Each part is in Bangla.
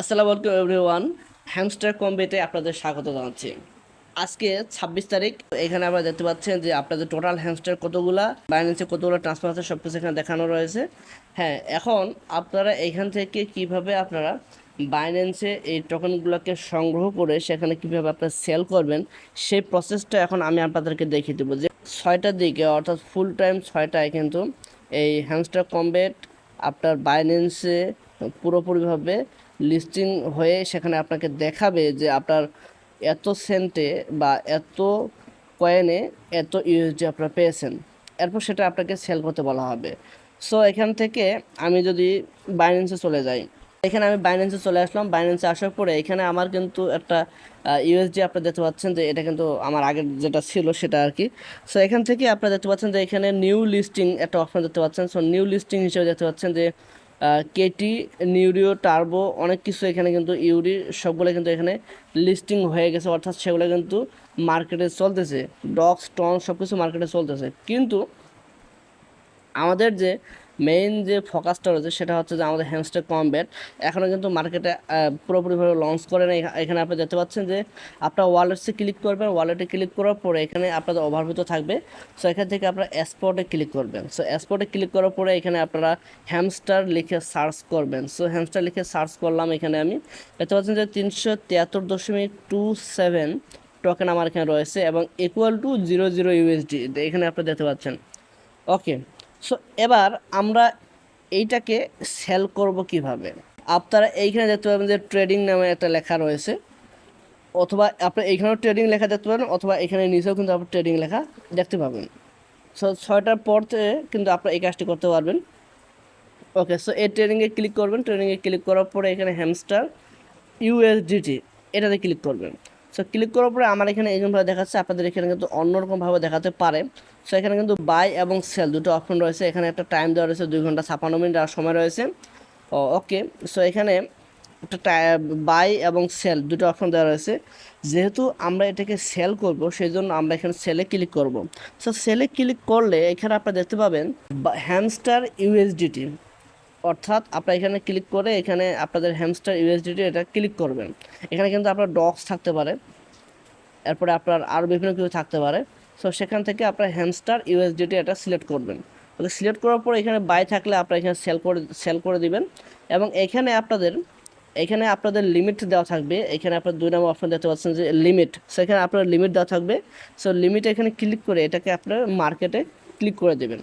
আসসালামু আলাইকুম এভরিওয়ান হ্যামস্টার কম্বেতে আপনাদের স্বাগত জানাচ্ছি। আজকে ছাব্বিশ তারিখ। এখানে আমরা দেখতে পাচ্ছেন যে আপনাদের টোটাল হ্যামস্টার কতগুলা বাইন্যান্সে কতগুলো ট্রান্সফার আছে সব কিছু এখানে দেখানো রয়েছে। হ্যাঁ এখন আপনারা এখান থেকে কীভাবে আপনারা বাইন্যান্সে এই টোকেনগুলোকে সংগ্রহ করে সেখানে কীভাবে আপনারা সেল করবেন, সেই প্রসেসটা এখন আমি আপনাদেরকে দেখিয়ে দেবো যে ছয়টার দিকে, অর্থাৎ ফুল টাইম ছয়টায় কিন্তু এই হ্যামস্টার কম্বেট আপনার বাইন্যান্সে পুরোপুরিভাবে লিস্টিং হয়ে সেখানে আপনাকে দেখাবে যে আপনার এত সেন্টে বা এত কয়েনে এত ইউএসডি আপনারা পেয়েছেন। এরপর সেটা আপনাকে সেল করতে বলা হবে। সো, এখান থেকে আমি যদি বাইন্যান্সে চলে যাই, এখানে আমি বাইন্যান্সে চলে আসলাম। বাইন্যান্সে আসার পরে এখানে আমার কিন্তু একটা ইউএসডি আপনারা দেখতে পাচ্ছেন যে এটা কিন্তু আমার আগের যেটা ছিল সেটা আর কি। সো, এখান থেকে আপনারা দেখতে পাচ্ছেন যে এখানে নিউ লিস্টিং একটা অপশন দেখতে পাচ্ছেন। সো, নিউ লিস্টিং হিসেবে দেখতে পাচ্ছেন যে কেটি, নিউরিও, টার্বো, অনেক কিছু এখানে কিন্তু ইউরি, সবগুলো কিন্তু এখানে লিস্টিং হয়ে গেছে। অর্থাৎ সেগুলো কিন্তু মার্কেটে চলতেছে। ডক্স টন সব কিছু মার্কেটে চলতেছে। কিন্তু আমাদের যে মেইন যে ফোকাসটা রয়েছে সেটা হচ্ছে যে আমাদের হ্যামস্টার কমব্যাট এখনও কিন্তু মার্কেটে পুরোপুরিভাবে লঞ্চ করে না এখানে আপনি দেখতে পাচ্ছেন যে আপনার ওয়ালেটসে ক্লিক করবেন। ওয়ালেটে ক্লিক করার পরে এখানে আপনাদের ওভারভিউ থাকবে। সো এখান থেকে আপনারা এসপোর্টে ক্লিক করবেন। সো এসপোর্টে ক্লিক করার পরে এখানে আপনারা হ্যামস্টার লিখে সার্চ করবেন। সো হ্যামস্টার লিখে সার্চ করলাম এখানে আমি। দেখতে পাচ্ছেন যে তিনশো তিয়াত্তর দশমিক টু সেভেন টোকেন আমার এখানে রয়েছে এবং equal to zero zero USD এখানে আপনি দেখতে পাচ্ছেন। ওকে সো এবার আমরা এইটাকে সেল করব কীভাবে? আপনারা এইখানে দেখতে পাবেন যে ট্রেডিং নামে একটা লেখা রয়েছে। অথবা আপনি এইখানেও ট্রেডিং লেখা দেখতে পাবেন, অথবা এখানে নিচেও কিন্তু আপনার ট্রেডিং লেখা দেখতে পাবেন। সো ছয়টার পর কিন্তু আপনারা এই কাজটি করতে পারবেন। ওকে সো এই ট্রেডিংয়ে ক্লিক করবেন। ট্রেডিংয়ে ক্লিক করার পরে এখানে হ্যামস্টার ইউএসডিটি এটাতে ক্লিক করবেন। সো ক্লিক করার পরে আমার এখানে এরকমভাবে দেখাচ্ছে, আপনাদের এখানে কিন্তু অন্যরকমভাবে দেখাতে পারে। সো এখানে কিন্তু বাই এবং সেল দুটো অপশন রয়েছে। এখানে একটা টাইম দেওয়া রয়েছে দুই ঘণ্টা ছাপান্ন মিনিট আর সময় রয়েছে। ওকে সো এখানে একটা বাই এবং সেল দুটো অপশন দেওয়া রয়েছে। যেহেতু আমরা এটাকে সেল করব সেই জন্য আমরা এখানে সেলে ক্লিক করব। সো সেলে ক্লিক করলে এখানে আপনারা দেখতে পাবেন হ্যামস্টার ইউএসডিটি অর্থাৎ আপনারা এখানে ক্লিক করে এখানে আপনাদের হ্যামস্টার ইউএসডিটি এটা ক্লিক করবেন। এখানে কিন্তু আপনার ডক্স থাকতে পারে। এরপরে আপনার আরও বিভিন্ন কিছু থাকতে পারে। সো সেখান থেকে আপনার হ্যামস্টার ইউএসডিটি এটা সিলেক্ট করবেন। ওকে সিলেক্ট করার পর এখানে বাই থাকলে আপনারা এখানে সেল করে সেল করে দিবেন। এবং এখানে আপনাদের এখানে আপনাদের লিমিট দেওয়া থাকবে। এখানে আপনার দুই নম্বর অপশন দেখতে পাচ্ছেন যে লিমিট সেখানে আপনার লিমিট দেওয়া থাকবে। সো লিমিট এখানে ক্লিক করে এটাকে আপনার মার্কেটে ক্লিক করে দেবেন।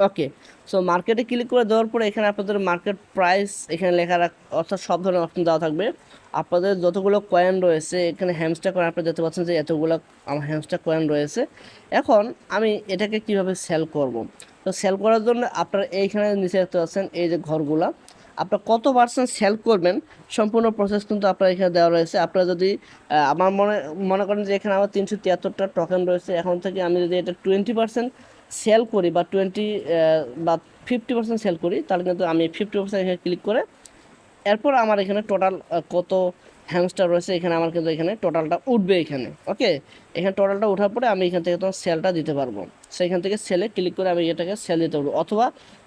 ওকে সো মার্কেটে ক্লিক করে দেওয়ার পরে এখানে আপনাদের মার্কেট প্রাইস এখানে লেখা রাখ অর্থাৎ সব ধরনের অপশন দেওয়া থাকবে। আপনাদের যতগুলো কয়েন রয়েছে, এখানে হ্যামস্টার কয়েন আপনি দেখতে পাচ্ছেন যে এতগুলো আমার হ্যামস্টার কয়েন রয়েছে। এখন আমি এটাকে কীভাবে সেল করব? তো সেল করার জন্য আপনারা এইখানে নিচে দেখতে পাচ্ছেন এই যে ঘরগুলা। আপনার কত পার্সেন্ট সেল করবেন, সম্পূর্ণ প্রসেস কিন্তু আপনার এখানে দেওয়া রয়েছে। আপনারা যদি আমার মনে মনে করেন যে এখানে আমার তিনশো তিয়াত্তরটা টোকেন রয়েছে, এখন থেকে আমি যদি এটা টোয়েন্টি পার্সেন্ট সেল করি বা টোয়েন্টি বা ফিফটি পার্সেন্ট সেল করি, তাহলে কিন্তু আমি ফিফটি পার্সেন্ট এখানে ক্লিক করে এরপর আমার এখানে টোটাল কত হ্যামস্টার রয়েছে এখানে আমার কিন্তু এখানে টোটালটা উঠবে এখানে ওকে এখানে টোটালটা ওঠার পরে আমি এখান থেকে তোমার সেলটা দিতে পারব। সেখান থেকে সেলে ক্লিক করে আমি এটাকে সেল দিতে পারব। অথবা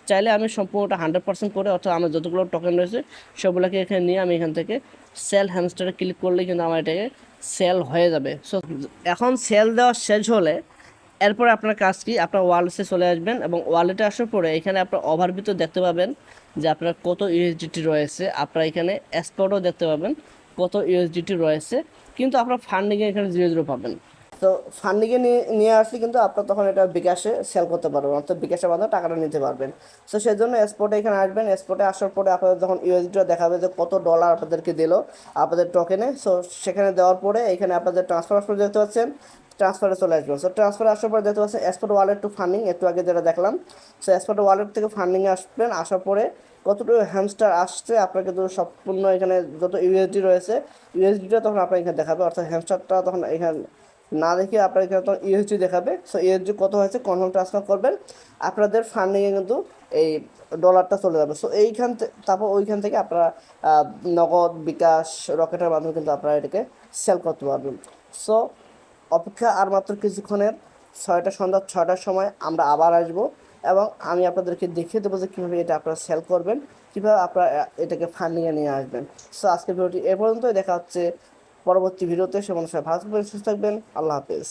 চাইলে আমি সম্পূর্ণটা হান্ড্রেড পার্সেন্ট করে, অর্থাৎ আমার যতগুলো টোকেন রয়েছে, সবগুলোকে এখানে নিয়ে আমি এখান থেকে সেল হ্যামস্টারে ক্লিক করলে কিন্তু আমার এটাকে সেল হয়ে যাবে। সো এখন সেল দেওয়া শেষ হলে এরপরে আপনার কাজ কি? আপনার ওয়ালেটে চলে আসবেন এবং ওয়ালেটে আসার পরে এখানে আপনার ওভারভিউ দেখতে পাবেন যে আপনার কত ইউএসডিটি রয়েছে। আপনার এখানে এক্সপোর্টও দেখতে পাবেন কত ইউএসডিটি রয়েছে। কিন্তু আপনার ফান্ডিংয়ে এখানে জিরো জিরো পাবেন। তো ফান্ডিংয়ে নিয়ে আসলে কিন্তু আপনার তখন এটা বিকাশে সেল করতে পারবেন, অর্থাৎ বিকাশের মাধ্যমে টাকাটা নিতে পারবেন। তো সেই জন্য এক্সপোর্টে এখানে আসবেন। এক্সপোর্টে আসার পরে আপনাদের যখন ইউএসডিটা দেখাবে যে কত ডলার আপনাদেরকে দিল, আপনাদের টোকেনে সো সেখানে দেওয়ার পরে এখানে আপনাদের ট্রান্সফার দেখতে পাচ্ছেন। ট্রান্সফারে চলে আসবেন সো ট্রান্সফারে আসার পরে দেখতে পাচ্ছেন এক্সপোর্ট ওয়ালেট টু ফান্ডিং একটু আগে যেটা দেখলাম সো এক্সপোর্ট ওয়ালেট থেকে ফান্ডিংয়ে আসবেন, আসার পরে কতটুকু হ্যামস্টার আসছে আপনার কিন্তু সম্পূর্ণ এখানে যত ইউএসডি রয়েছে ইউএসডিটা তখন আপনার এখানে দেখাবে, অর্থাৎ হ্যামস্টারটা তখন এখানে, না দেখে আপনার এখানে তখন ইউএসডি দেখাবে। সো ইউএসডি কত হয়েছে কনফার্ম ট্রান্সফার করবেন, আপনাদের ফান্ডিংয়ে কিন্তু এই ডলারটা চলে যাবে। সো এইখান থেকে তারপর ওইখান থেকে আপনারা নগদ, বিকাশ, রকেটের মাধ্যমে কিন্তু আপনারা এটাকে সেল করতে পারবেন। সো অপেক্ষা আর মাত্র কিছুক্ষণের ছয়টা সন্ধ্যা, ছয়টার সময় আমরা আবার আসব এবং আমি আপনাদেরকে দেখিয়ে দেবো যে কীভাবে এটা আপনারা সেল করবেন, কীভাবে আপনারা এটাকে ফান্ডিংয়ে নিয়ে আসবেন। সো আজকের ভিডিওটি এ পর্যন্তই। দেখা হচ্ছে পরবর্তী ভিডিওতে। সে মানুষের ভালো থাকবেন, সুস্থ থাকবেন। আল্লাহ হাফেজ।